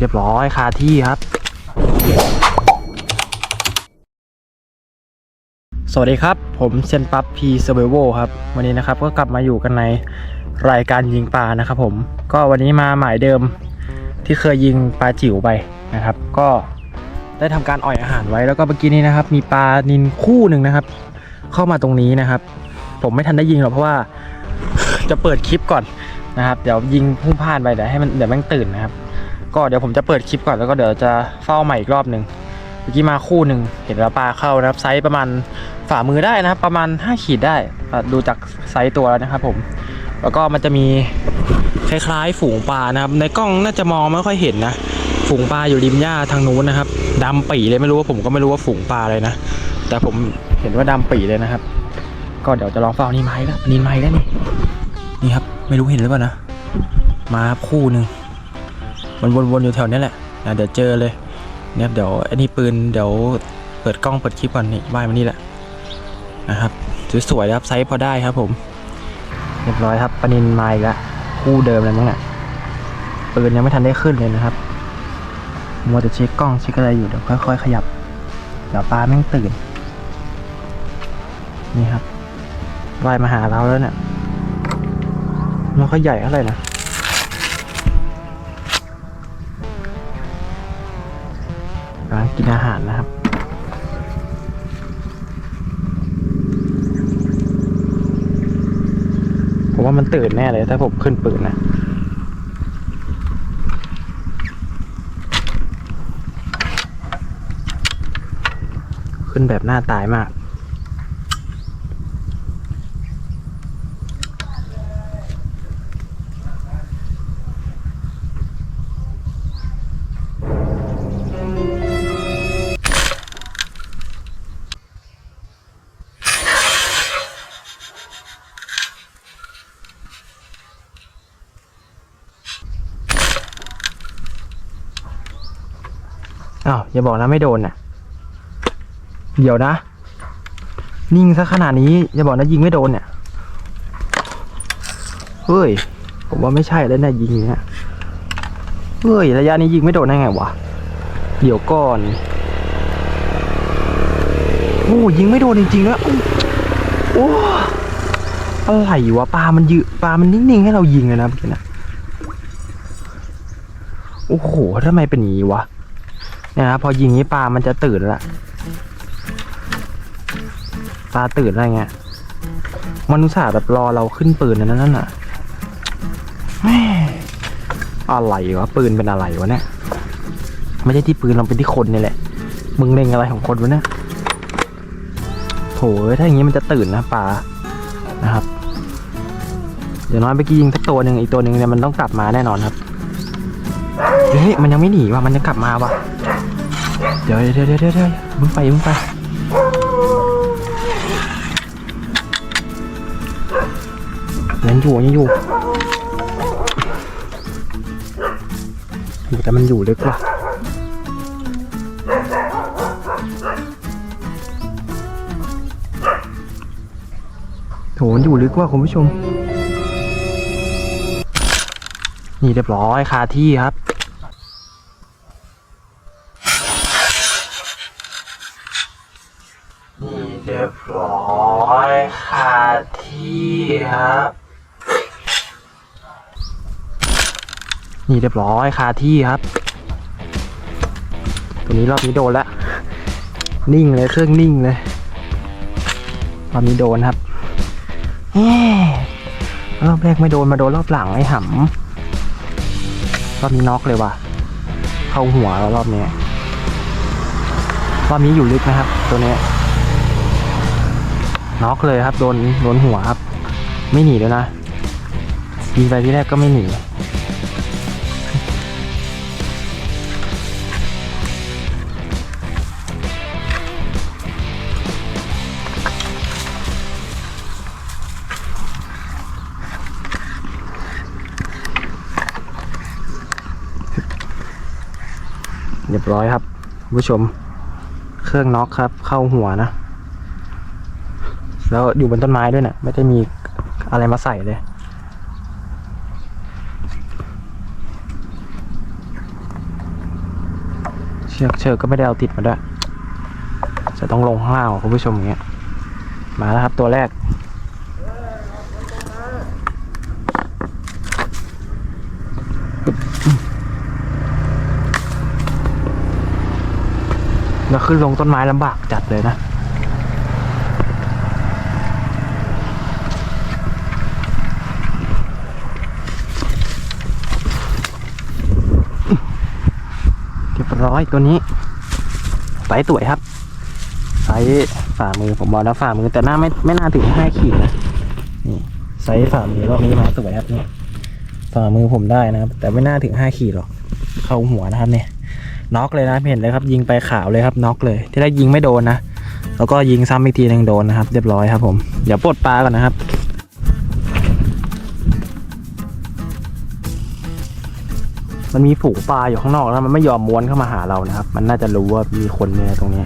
เรียบร้อยคาที่ครับ สวัสดีครับ ผมเซนปั๊บพีเซเวโวครับ วันนี้นะครับก็กลับมาอยู่กันในรายการยิงปลานะครับผม ก็วันนี้มาหมายเดิมที่เคยยิงปลาจิ๋วไปนะครับ ก็ได้ทำการอ่อยอาหารไว้แล้วก็เมื่อกี้นี้นะครับ มีปลานินคู่หนึ่งนะครับ เข้ามาตรงนี้นะครับ ผมไม่ทันได้ยิงหรอกเพราะว่าจะเปิดคลิปก่อนนะครับ เดี๋ยวยิงพุ่งพลาดไปเดี๋ยวให้มันเดี๋ยวแม่งตื่นนะครับ ก็เดี๋ยวผมจะเปิดคลิปก่อนแล้วก็เดี๋ยวจะเฝ้าใหม่อีกรอบหนึ่งเมื่อกี้มาคู่หนึ่งเห็นปลาเข้านะครับไซส์ประมาณฝ่ามือได้นะครับ ประมาณ 5 ขีดได้ดูจากไซส์ตัวแล้วนะครับผมแล้วก็มันจะมีคล้ายๆ ฝูงปลานะครับ ในกล้องน่าจะมองไม่ค่อยเห็นนะ ฝูงปลาอยู่ริมหญ้าทางนู้นนะครับดำปีเลยไม่รู้ว่าผมก็ไม่รู้ว่าฝูงปลาอะไรนะ แต่ผมเห็นว่าดำปีเลยนะครับ ก็เดี๋ยวจะลองเฝ้านี่ไม้แล้วนี่ไม้แล้วนี่นี่ครับ ไม่รู้เห็นหรือเปล่านะ มาคู่หนึ่ง มันวนๆอยู่แถวนี้แหละนะเดี๋ยวเจอเลยเนี่ยครับเดี๋ยวอันนี้ปืนเดี๋ยวเปิดกล้องเปิดคลิปก่อนนี่ว่ายมานี่แหละนะครับสวยๆนะครับไซส์พอได้ครับผม เรียบร้อยครับปนินมาอีกแล้วคู่เดิมเลยมั้งน่ะปืนยังไม่ทันได้ขึ้นเลยนะครับมัวแต่เช็คกล้องเช็คอะไรอยู่เดี๋ยวค่อยๆขยับเดี๋ยวปลาแม่งตื่น นี่ครับว่ายมาหาเราแล้วเนี่ยมันก็ใหญ่เท่าไหร่นะ กินอาหารนะครับ ผมว่ามันตื่นแน่เลยถ้าผมขึ้นปืนนะขึ้นแบบหน้าตายมาก อ้าวอย่าบอกนะไม่โดนน่ะ เดี๋ยวนะ นิ่งซะขนาดนี้อย่าบอกนะยิงไม่โดนเนี่ยเฮ้ย ผมว่าไม่ใช่แล้วนะยิงเนี่ยเฮ้ยระยะนี้ยิงไม่โดนได้ไงวะเดี๋ยวก่อนโอ้ยิงไม่โดนจริงๆแล้วโอ้อะไรวะปลามันยืปลามันนิ่งๆให้เรายิงเลยนะเมื่อกี้นะโอ้โหทำไมเป็นอย่างนี้วะ เนี่ยนะพอยิงนี้ปลามันจะตื่นละปลาตื่นอะไรเงี้ยมันอุตส่าห์แบบรอเราขึ้นปืนนะนั่นน่ะอะไรวะปืนเป็นอะไรวะเนี่ยไม่ใช่ที่ปืนเราเป็นที่คนนี่แหละ มึงเล็งอะไรของคนวะเนี่ยโถเอ้ยถ้าอย่างนี้มันจะตื่นนะปลานะครับเดี๋ยวน้อยไปกี้ยิงสักตัวหนึ่งอีกตัวหนึ่งเนี่ยมันต้องกลับมาแน่นอนครับเฮ้ยมันยังไม่หนีว่ะมันยังกลับมาว่ะ เดี๋ยวเดี๋ยวเดี๋ยวเดี๋ยวเดี๋ยวมึงไปมึงไปยังอยู่ยังอยู่ อยู่แต่มันอยู่ลึกว่ะโถมันอยู่ลึกว่ะคุณผู้ชม นี่เรียบร้อยคาที่ครับ นี่เรียบร้ อยคาที่ครับ นี่เรียบร้อยคาที่ครับ ตัวนี้รอบนี้โดนแล้วนิ่งเลยเครื่องนิ่งเลยรอบนี้โดนครับรอบแรกไม่โดนมาโดนรอบหลังไอ้หำรอบนี้น็อกเลยว่ะ เข้าหัวแล้วรอบนี้ รอบนี้อยู่ลึกนะครับ ตัวเนี้ย น็อกเลยครับโดนโดนหัวครับ ไม่หนีเลยนะยิงไปที่แรกก็ไม่หนีเรียบร้อยครับผู้ชม เครื่องน็อกครับ เข้าหัวนะ แล้วอยู่บนต้นไม้ด้วยนะ่ะไม่ได้มีอะไรมาใส่เลย เชือกเชือกก็ไม่ได้เอาติดมาด้วย จะต้องลงข้างล่างคุณผู้ชมอย่างเงี้ย มาแล้วครับตัวแรกแล้วขึ้นลงต้นไม้ลำบากจัดเลยนะ ร้อยตัวนี้ไซส์สวยครับไซส์ฝ่ามือผมบอกแล้วฝ่ามือแต่หน้าไม่ไม่น่าถึงห้าขีดนะนี่ไซส์ฝ่ามือรอบนี้มาสวยครับนี่ฝ่ามือผมได้นะครับ แต่ไม่น่าถึงห้าขีดหรอกเข้าหัวนะครับเนี่ยน็อกเลยนะเห็นเลยครับ ยิงไปขาวเลยครับน็อกเลย ที่แรกยิงไม่โดนนะแล้วก็ยิงซ้ำอีกทีหนึงโดนนะครับ เรียบร้อยครับผมเดี๋ยวปลดปลาก่อนนะครับ มันมีฝูงปลาอยู่ข้างนอกแล้วมันไม่ยอมม้วนเข้ามาหาเรานะครับ มันน่าจะรู้ว่ามีคนเนี่ยตรงนี้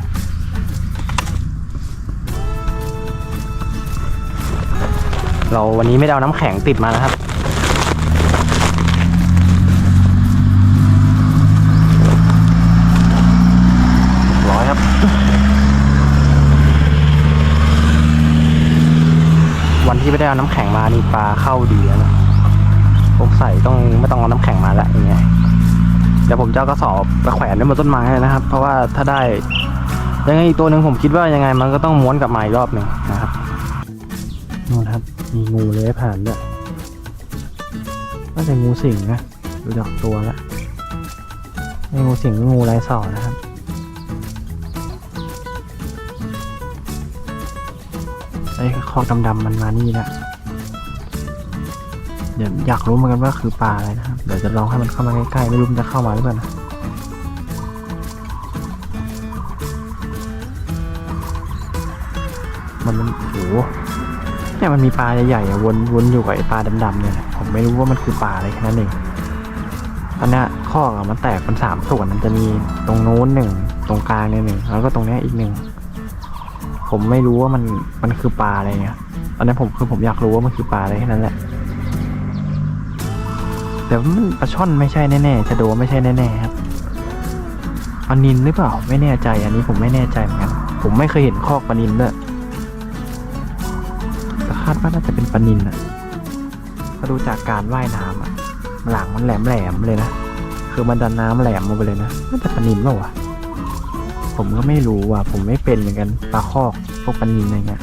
เราวันนี้ไม่ได้เอาน้ำแข็งติดมานะครับ ร้อยครับ วันที่ไม่ได้เอาน้ำแข็งมานี่ปลาเข้าดีแล้วนะพวกใส่ต้องไม่ต้องเอาน้ำแข็งมาล้วอย่างเงี้ย เดี๋ยวผมจะเอากระสอบไปแขวนไว้บนต้นไม้นะครับ เพราะว่าถ้าได้ยังไงอีกตัวหนึ่งผมคิดว่ายังไงมันก็ต้องม้วนกลับมาอีกรอบหนึ่งนะครับนู่นครับ มีงูเลื้อยผ่านด้วยน่าจะงูสิงนะดูจากตัวแล้วไม่งูสิงงูลายสอนะครับไอ้คอกดำๆมันมานี่แล้ว เดี๋ยวอยากรู้เหมือนกันว่าคือปลาอะไรนะครับ เดี๋ยวจะลองให้มันเข้ามาใกล้ๆ ไม่รู้มันจะเข้ามาหรือเปล่านะมันมันโอ้โหเนี่ยมันมีปลาใหญ่ๆวนวนอยู่กับไอ้ปลาดำๆเนี่ยผมไม่รู้ว่ามันคือปลาอะไรแค่นั้นเองตอนเนี้ยข้อมันแตกเป็นสามส่วนมันจะมีตรงโน้นหนึ่งตรงกลางเนี่ยหนึ่งแล้วก็ตรงเนี้ยอีกหนึ่งผมไม่รู้ว่ามันมันคือปลาอะไรเงี้ยตอนนี้ผมคือผมอยากรู้ว่ามันคือปลาอะไรแค่นั้นแหละ แต่ว่ามันปลาช่อนไม่ใช่แน่ๆชะโดไม่ใช่แน่ๆครับปลานินหรือเปล่าไม่แน่ใจ อันนี้ผมไม่แน่ใจเหมือนกันผมไม่เคยเห็นคอกปลานินด้วยแต่คาดว่าน่าจะเป็นปลานินอะถ้าดูจากการว่ายน้ำอะหลังมันแหลมๆเลยนะคือมันดันน้ำแหลมมาไปเลยนะน่าจะปลานินเปล่าวะผมก็ไม่รู้ว่ะผมไม่เป็นเหมือนกันปลาคอกพวกปลานินอะไรเงี้ย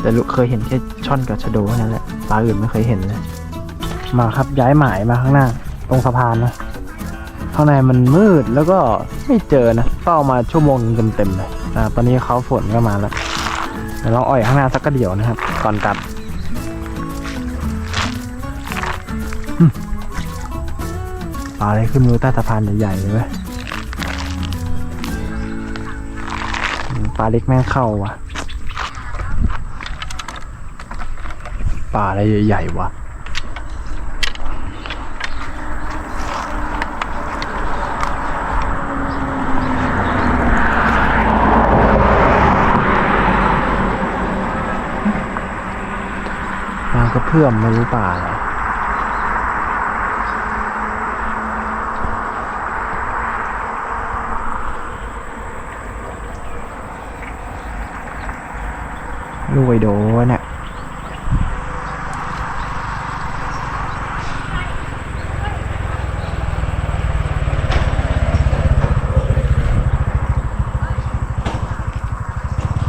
แต่เคยเห็นแค่ช่อนกับชะโดเท่นั้นแหละปลาอื่นไม่เคยเห็นเลย มาครับย้ายหมายมาข้างหน้า ตรงสะพานนะ ข้างในมันมืดแล้วก็ไม่เจอนะเฝ้ามาชั่วโมงนึงเต็มๆเลยอ่าตอนนี้เขาฝนก็มาแล้วเดี๋ยวลองอ่อยข้างหน้าสักกระเดี่ยวนะครับ ก่อนกลับปลาอะไรขึ้นมือใต้สะพานใหญ่ๆเลยเว้ยอืมปลาเล็กแม่งเข้าว่ะ ปลาอะไรใหญ่ๆวะ น้ำก็เพื่อมไม่รู้ป่าอะไรลูกไอโดเนี่ย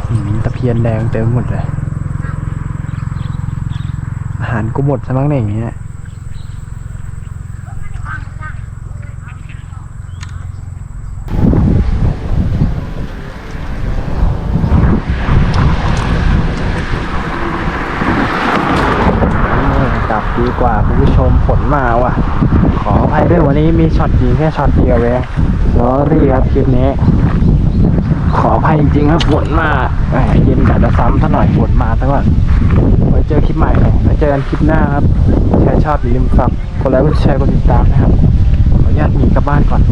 หืมตะเพียนแดงเต็มหมดเลยาหารกูหมดซะมั้งเนี่ยอย่างเงี้ยกลับดีกว่าคุณผู้ชมฝนมาว่ะ ขออภัยด้วยวันนี้มีช็อตยิงแค่ช็อตเดียวเองสอรี่ครับคลิปนี้ ขออภัยจริงๆครับฝนมาเย็นกัดจะซ้ำซะหน่อยฝนมาซะก่อนไว้เจอคลิปใหม่ไว้เจอกันคลิปหน้าครับแชร์ชอบอย่าลืมฝากกดไลค์กดแชร์กดติดตามนะครับขออนุญาตหนีกลับบ้านก่อน